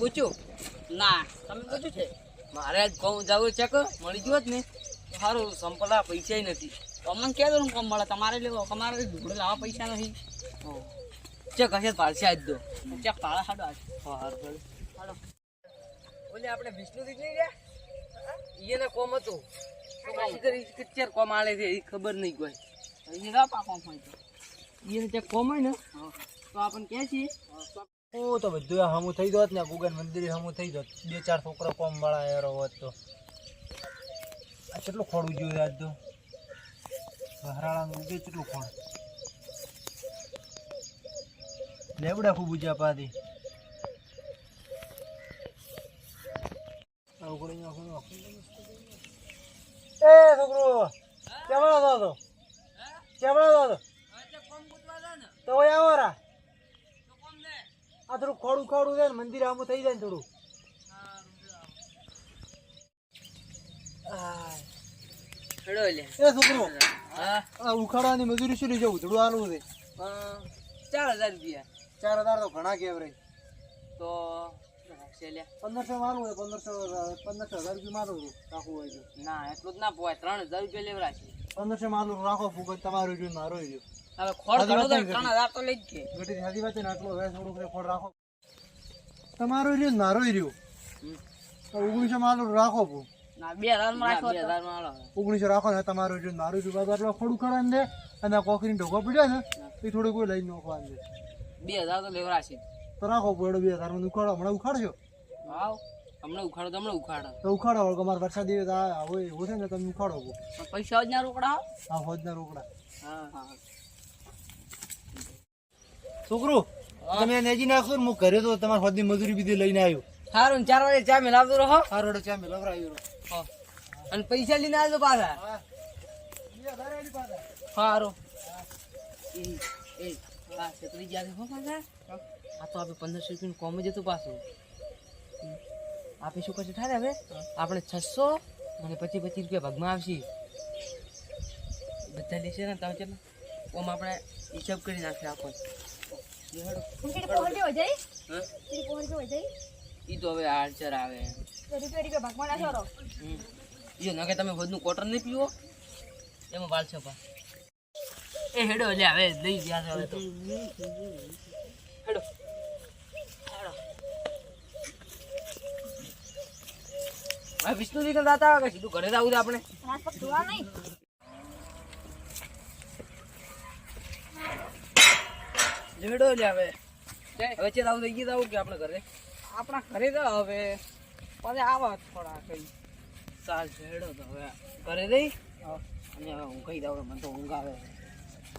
પૂછ્યું ના તમે પૂછ્યું છે? મારે આજ કોમ જવું ચેક મળી ગયો જ ને સારું સંપલા પૈસા નથી. તમને ક્યાં ને કોમ મળે તમારે લેવો અમારે ઢોકળે લાવવા પૈસા નથી. ચે હશે પારસી આજ દો ચેક પાળા હાડો આજ. હાર હાડો ઓલે આપણે વિષ્ણુ દીધ નહીં ગયા એને કોમ હતું. તો કોમ? આલે છે એ ખબર નહીં કોઈ. ના પાકો હોય તો એને ચેક કોમ હોય ને તો આપણને કહે છે. હું તો બધું હમું થઈ જોત ને ગુગન મંદિર હમું થઈ જોત. બે ચાર છોકરા કોમ વાળા એરો હોત તો. આ કેટલું ખોડું જોયું આજ તો? હરાળાનું ઉગે કેટલું ખોડ? લેવડા ખૂબ ઉજા નાખું. એ છોકરો કેમડા તો કેમણો તો તો આવો રા. આ થોડું ખોડું ખોડું છે ને મંદિર આમ થઈ જાય ને થોડું. એ છોકરો હા. આ ઉખાડાની મજૂરી શું લઈ જવું? થોડું આલું છે. ચાર હજાર રૂપિયા. ચાર હજાર તો ઘણા કેવરે તો રાખશે પંદરસો મારું હોય પંદરસો પંદરસો હજાર રૂપિયા મારું રાખવું હોય તો. ના એટલું જ ના પોવાય. ત્રણ હજાર રૂપિયા લેવરા છે પંદરસો મારું રાખો ફૂગન તમારું રહ્યું મારું રહ્યું હવે ખોડ હાજી તો ત્રણ હજાર તો લઈ જ છે બેટી સાચી વાત ને આટલો હવે થોડુંક ખોડ રાખો. તમારું રહ્યું ને ઓગણીસો રાખો પૂ ના બે હજારમાં ના, રાખો ઓગણીસો ને તમારું જો ને મારું રહ્યું. આટલો ખોડું અને આ કોકરીને ઢોકો પીડ્યો ને એ થોડું કોઈ લઈને નોખવા દે. બે હજાર તો તો રાખો પોડો બે હજારમાં ઉખાડો. હમણાં ઉખાડજો વાવ હમણાં ઉખાડો તમને ઉખાડો. તો ઉખાડો વળગો. મારે વરસાદ દિવસ આ હોય એવું છે ને તમે ઉખાડો પૈસા જ ના રોકડા? આ ફોજના રોકડા. હા હા. છોકરો તમે નેજી નાખશો ને હું ઘરે તો તમારે ફોજની મજૂરી બીજી લઈને આવ્યો. સારું ચાર વાગે ચા મેલાવતો રહો રોડે ચા મેં આવ્યો. અને પૈસા લઈને આવજો પાછા. સારું એ આ છત્રી ગયા હો પાછા. આ તો આપણે પંદરસો રૂપિયાનું કોમ જ હતું પાછું. આપણે શું કરશું થાય હવે? આપણે છસો અને પચીસ પચીસ રૂપિયા ભાગમાં આવશે. બધા લેશે ને તમે ચાલો ઓમ આપણે હિસાબ કરી નાખશે આખો ઈ તો હવે આડચર આવે. ઈ નકે તમે હોદનું કોટર નહીં પીવો? એમાં વાલ છે પા એ હેડો લે હવે લઈ ગયા છે હવે તો. હેડો. વિષ્ણુ દીકરા દાતા આવે કે સીધું ઘરે જ આવું છે આપણે. ધોવા નહીં. હેડો લે હવે. હવે ચેર આવું થઈ ગયું આવું કે આપણે ઘરે? આપણા ઘરે તો હવે. પછી આવા થોડા કઈ. ચાલ છે તો હવે. ઘરે રહી? અને હવે હું કહી દઉં મને તો ઊંઘ આવે.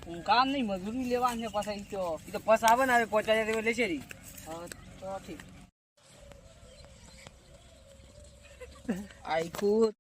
હું કામ નહીં મજૂરી લેવાની છે પછી તો. એ તો પસ આવે ને હવે પહોંચાડે તે લેશે રી તો ઠીક. આખું